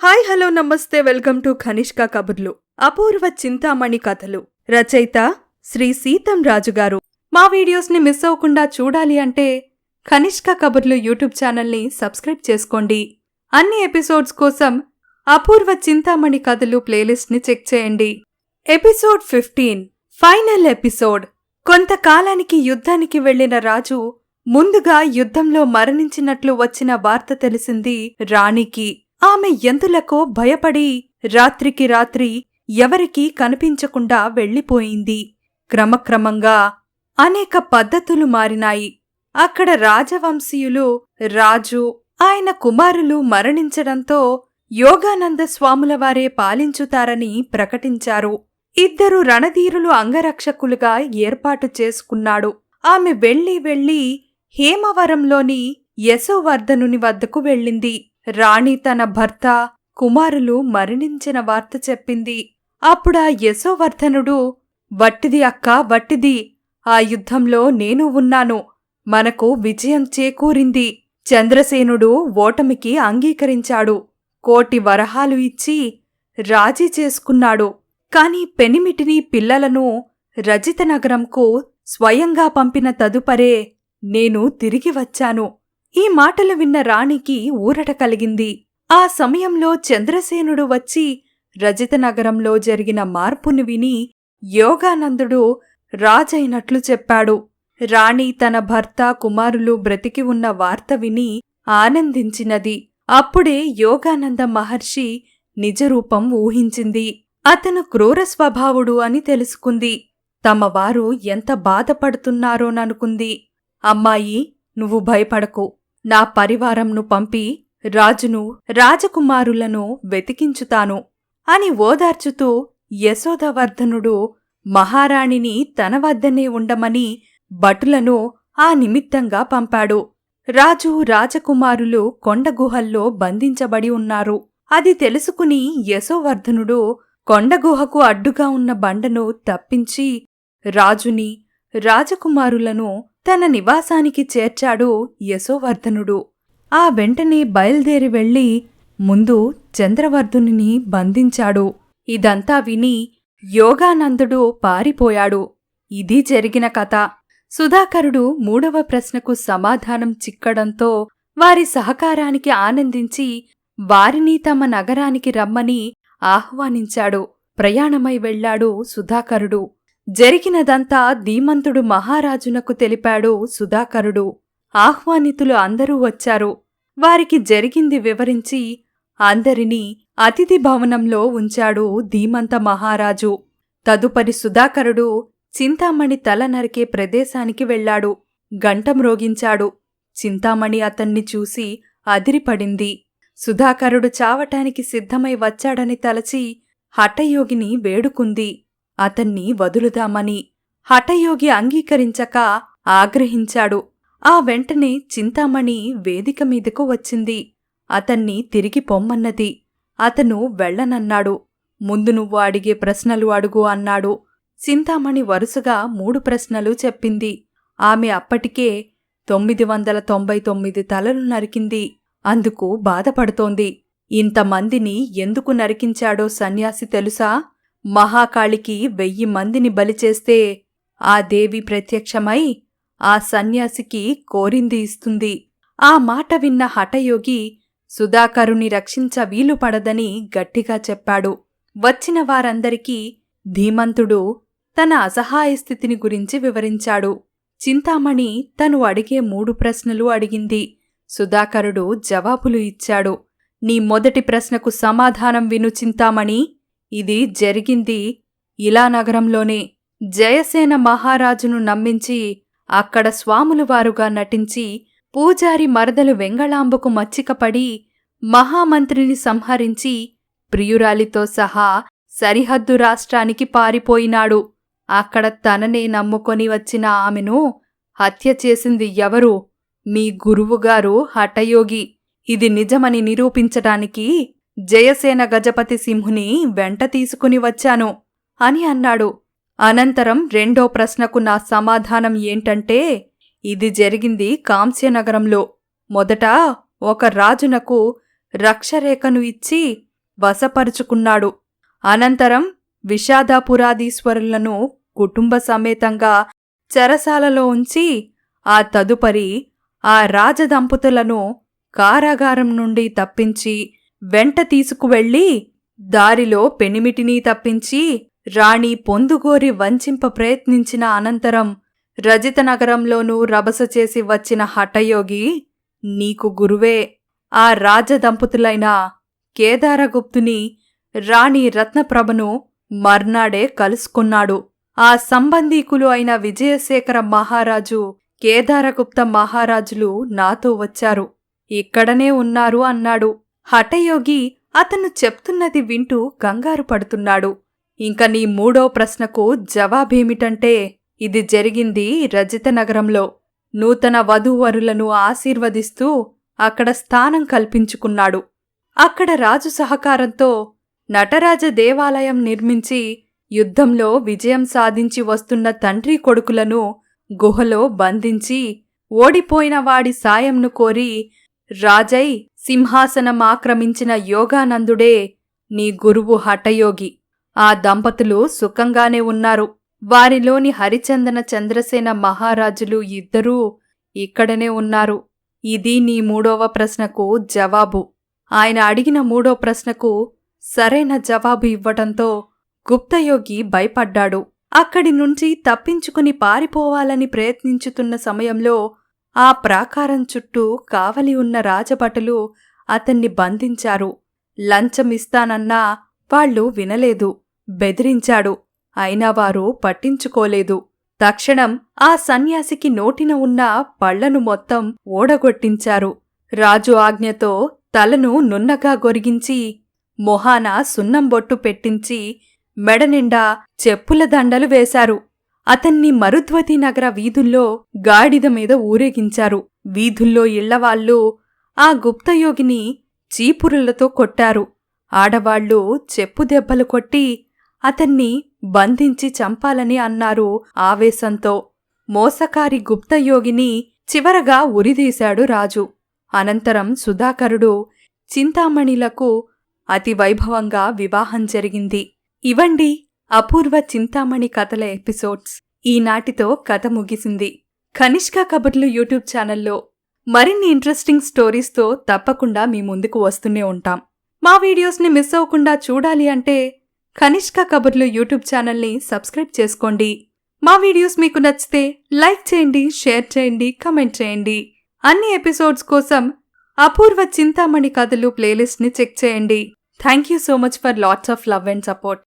Hi hello నమస్తే welcome to Kanishka కబుర్లు. అపూర్వ చింతామణి కథలు. రచయిత శ్రీ సీతం రాజు గారు. మా వీడియోస్ని మిస్ అవ్వకుండా చూడాలి అంటే కనిష్క కబుర్లు యూట్యూబ్ ఛానల్ని సబ్స్క్రైబ్ చేసుకోండి. అన్ని ఎపిసోడ్స్ కోసం అపూర్వ చింతామణి కథలు ప్లేలిస్ట్ని చెక్ చేయండి. Episode fifteen final episode. కొంతకాలానికి యుద్ధానికి వెళ్ళిన రాజు ముందుగా యుద్ధంలో మరణించినట్లు వచ్చిన వార్త తెలిసింది రాణికి. ఆమె ఎందులకో భయపడి రాత్రికి రాత్రి ఎవరికీ కనిపించకుండా వెళ్ళిపోయింది. క్రమక్రమంగా అనేక పద్ధతులు మారినాయి. అక్కడ రాజవంశీయులు రాజు ఆయన కుమారులు మరణించడంతో యోగానంద పాలించుతారని ప్రకటించారు. ఇద్దరు రణధీరులు అంగరక్షకులుగా ఏర్పాటు చేసుకున్నాడు. ఆమె వెళ్ళి వెళ్ళి హేమవరంలోని యశోవర్ధనుని వద్దకు వెళ్ళింది. రాణి తన భర్త కుమారులు మరణించిన వార్త చెప్పింది. అప్పుడా యశోవర్ధనుడు వట్టిది అక్క వట్టిది. ఆ యుద్ధంలో నేను ఉన్నాను. మనకు విజయం చేకూరింది. చంద్రసేనుడు ఓటమికి అంగీకరించాడు. కోటి వరహాలు ఇచ్చి రాజీ చేసుకున్నాడు. కాని పెనిమిటిని పిల్లలను రజితనగరంకు స్వయంగా పంపిన తదుపరే నేను తిరిగి వచ్చాను. ఈ మాటలు విన్న రాణికి ఊరట కలిగింది. ఆ సమయంలో చంద్రసేనుడు వచ్చి రజితనగరంలో జరిగిన మార్పును విని యోగానందుడు రాజైనట్లు చెప్పాడు. రాణి తన భర్త కుమారులు బ్రతికి ఉన్న వార్త విని ఆనందించినది. అప్పుడే యోగానంద మహర్షి నిజరూపం ఊహించింది. అతను క్రూర స్వభావుడు అని తెలుసుకుంది. తమ వారు ఎంత బాధపడుతున్నారోననుకుంది. అమ్మాయి నువ్వు భయపడకు. నా పరివారంను పంపి రాజును రాజకుమారులను వెతికించుతాను అని ఓదార్చుతూ యశోదవర్ధనుడు మహారాణిని తన వద్దనే ఉండమని భటులను ఆ నిమిత్తంగా పంపాడు. రాజు రాజకుమారులు కొండగుహల్లో బంధించబడి ఉన్నారు. అది తెలుసుకుని యశోవర్ధనుడు కొండగుహకు అడ్డుగా ఉన్న బండను తప్పించి రాజుని రాజకుమారులను తన నివాసానికి చేర్చాడు యశోవర్ధనుడు. ఆ వెంటనే బయల్దేరి వెళ్ళి ముందు చంద్రవర్ధునిని బంధించాడు. ఇదంతా విని యోగానందుడు పారిపోయాడు. ఇది జరిగిన కథ. సుధాకరుడు మూడవ ప్రశ్నకు సమాధానం చిక్కడంతో వారి సహకారానికి ఆనందించి వారిని తమ నగరానికి రమ్మని ఆహ్వానించాడు. ప్రయాణమై వెళ్ళాడు సుధాకరుడు. జరిగినదంతా ధీమంతుడు మహారాజునకు తెలిపాడు సుధాకరుడు. ఆహ్వానితులు అందరూ వచ్చారు. వారికి జరిగింది వివరించి అందరినీ అతిథి భవనంలో ఉంచాడు ధీమంత మహారాజు. తదుపరి సుధాకరుడు చింతామణి తల నరికే ప్రదేశానికి వెళ్ళాడు గంట మ్రోగించాడు చింతామణి అతన్ని చూసి అదిరిపడింది. సుధాకరుడు చావటానికి సిద్ధమై వచ్చాడని తలచి హఠయోగిని వేడుకుంది. అతన్ని వదులుదామని హఠయోగి అంగీకరించక ఆగ్రహించాడు. ఆ వెంటనే చింతామణి వేదిక మీదకు వచ్చింది. అతన్ని తిరిగి పొమ్మన్నది. అతను వెళ్ళనన్నాడు. ముందు నువ్వు అడిగే ప్రశ్నలు అడుగు అన్నాడు. చింతామణి వరుసగా మూడు ప్రశ్నలు చెప్పింది. ఆమె అప్పటికే తొమ్మిది వందల తొంభై తొమ్మిది తలలు నరికింది. అందుకు బాధపడుతోంది. ఇంతమందిని ఎందుకు నరికించాడో సన్యాసి తెలుసా? మహాకాళికి వెయ్యి మందిని బలిచేస్తే ఆ దేవి ప్రత్యక్షమై ఆ సన్యాసికి కోరింది ఇస్తుంది. ఆ మాట విన్న హఠయోగి సుధాకరుని రక్షించ వీలు పడదని గట్టిగా చెప్పాడు. వచ్చిన వారందరికీ ధీమంతుడు తన అసహాయ స్థితిని గురించి వివరించాడు. చింతామణి తను అడిగే మూడు ప్రశ్నలు అడిగింది. సుధాకరుడు జవాబులు ఇచ్చాడు. నీ మొదటి ప్రశ్నకు సమాధానం విను చింతామణి. ఇది జరిగింది ఇలా నగరంలోనే జయసేన మహారాజును నమ్మించి అక్కడ స్వాములువారుగా నటించి పూజారి మరదలు వెంగళాంబకు మచ్చికపడి మహామంత్రిని సంహరించి ప్రియురాలితో సహా సరిహద్దు రాష్ట్రానికి పారిపోయినాడు. అక్కడ తననే నమ్ముకొని వచ్చిన ఆమెను హత్య చేసింది ఎవరు? మీ గురువుగారు హఠయోగి. ఇది నిజమని నిరూపించటానికి జయసేన గజపతి సింహుని వెంట తీసుకుని వచ్చాను. అని అన్నాడు. అనంతరం రెండో ప్రశ్నకు నా సమాధానం ఏంటంటే ఇది జరిగింది కాంస్యనగరంలో. మొదట ఒక రాజునకు రక్షరేఖను ఇచ్చి వశపరుచుకున్నాడు. అనంతరం విషాదాపురాధీశ్వరులను కుటుంబ సమేతంగా చెరసాలలో ఉంచి ఆ తదుపరి ఆ రాజదంపతులను కారాగారం నుండి తప్పించి వెంట తీసుకువెళ్ళి దారిలో పెనిమిటిని తప్పించి రాణి పొందుగోరి వంచింప ప్రయత్నించిన అనంతరం రజిత నగరంలోనూ రభస చేసి వచ్చిన హఠయోగి నీకు గురువే ఆ రాజదంపతులైన కేదారగుప్తుని రాణి రత్నప్రభను మర్నాడే కలుసుకున్నాడు. ఆ సంబంధీకులు అయిన విజయశేఖర మహారాజు కేదారగుప్త మహారాజులు నాతో వచ్చారు. ఇక్కడనే ఉన్నారు అన్నాడు. హఠయోగి అతను చెప్తున్నది వింటూ కంగారు పడుతున్నాడు. ఇంక నీ మూడో ప్రశ్నకు జవాబేమిటంటే ఇది జరిగింది రజిత నగరంలో. నూతన వధూవరులను ఆశీర్వదిస్తూ అక్కడ స్థానం కల్పించుకున్నాడు. అక్కడ రాజు సహకారంతో నటరాజ దేవాలయం నిర్మించి యుద్ధంలో విజయం సాధించి వస్తున్న తండ్రి కొడుకులను గుహలో బంధించి ఓడిపోయిన వాడి సాయంను కోరి రాజై సింహాసనం ఆక్రమించిన యోగానందుడే నీ గురువు హఠయోగి. ఆ దంపతులు సుఖంగానే ఉన్నారు. వారిలోని హరిచందన చంద్రసేన మహారాజులు ఇద్దరూ ఇక్కడనే ఉన్నారు. ఇది నీ మూడవ ప్రశ్నకు జవాబు. ఆయన అడిగిన మూడో ప్రశ్నకు సరైన జవాబు ఇవ్వటంతో గుప్తయోగి భయపడ్డాడు. అక్కడి నుంచి తప్పించుకుని పారిపోవాలని ప్రయత్నించుతున్న సమయంలో ఆ ప్రాకారం చుట్టూ కావలి ఉన్న రాజభటులు అతన్ని బంధించారు. లంచమిస్తానన్నా వాళ్ళు వినలేదు. బెదిరించాడు. అయినా వారు పట్టించుకోలేదు. తక్షణం ఆ సన్యాసికి నోటిన ఉన్న పళ్ళను మొత్తం ఓడగొట్టించారు రాజు ఆజ్ఞతో తలను నున్నగా గొరిగించి మొహాన సున్నంబొట్టు పెట్టించి మెడనిండా చెప్పుల దండలు వేశారు. అతన్ని మరుద్వతి నగర వీధుల్లో గాడిద మీద ఊరేగించారు. వీధుల్లో ఇళ్ళవాళ్ళు ఆ గుప్తయోగిని చీపురులతో కొట్టారు. ఆడవాళ్ళు చెప్పు దెబ్బలు కొట్టి అతన్ని బంధించి చంపాలని అన్నారు ఆవేశంతో. మోసకారి గుప్తయోగిని చివరగా ఉరిదీశాడు రాజు. అనంతరం సుధాకరుడు చింతామణిలకు అతి వైభవంగా వివాహం జరిగింది. ఇవండి అపూర్వ చింతామణి కథల ఎపిసోడ్స్ ఈనాటితో కథ ముగిసింది. కనిష్క కబుర్లు యూట్యూబ్ ఛానల్లో మరిన్ని ఇంట్రెస్టింగ్ స్టోరీస్తో తప్పకుండా మీ ముందుకు వస్తూనే ఉంటాం. మా వీడియోస్ని మిస్ అవ్వకుండా చూడాలి అంటే కనిష్క కబుర్లు యూట్యూబ్ ఛానల్ని సబ్స్క్రైబ్ చేసుకోండి. మా వీడియోస్ మీకు నచ్చితే లైక్ చేయండి షేర్ చేయండి కమెంట్ చేయండి. అన్ని ఎపిసోడ్స్ కోసం అపూర్వ చింతామణి కథలు ప్లేలిస్ట్ని చెక్ చేయండి. Thank you so much for lots of love and support.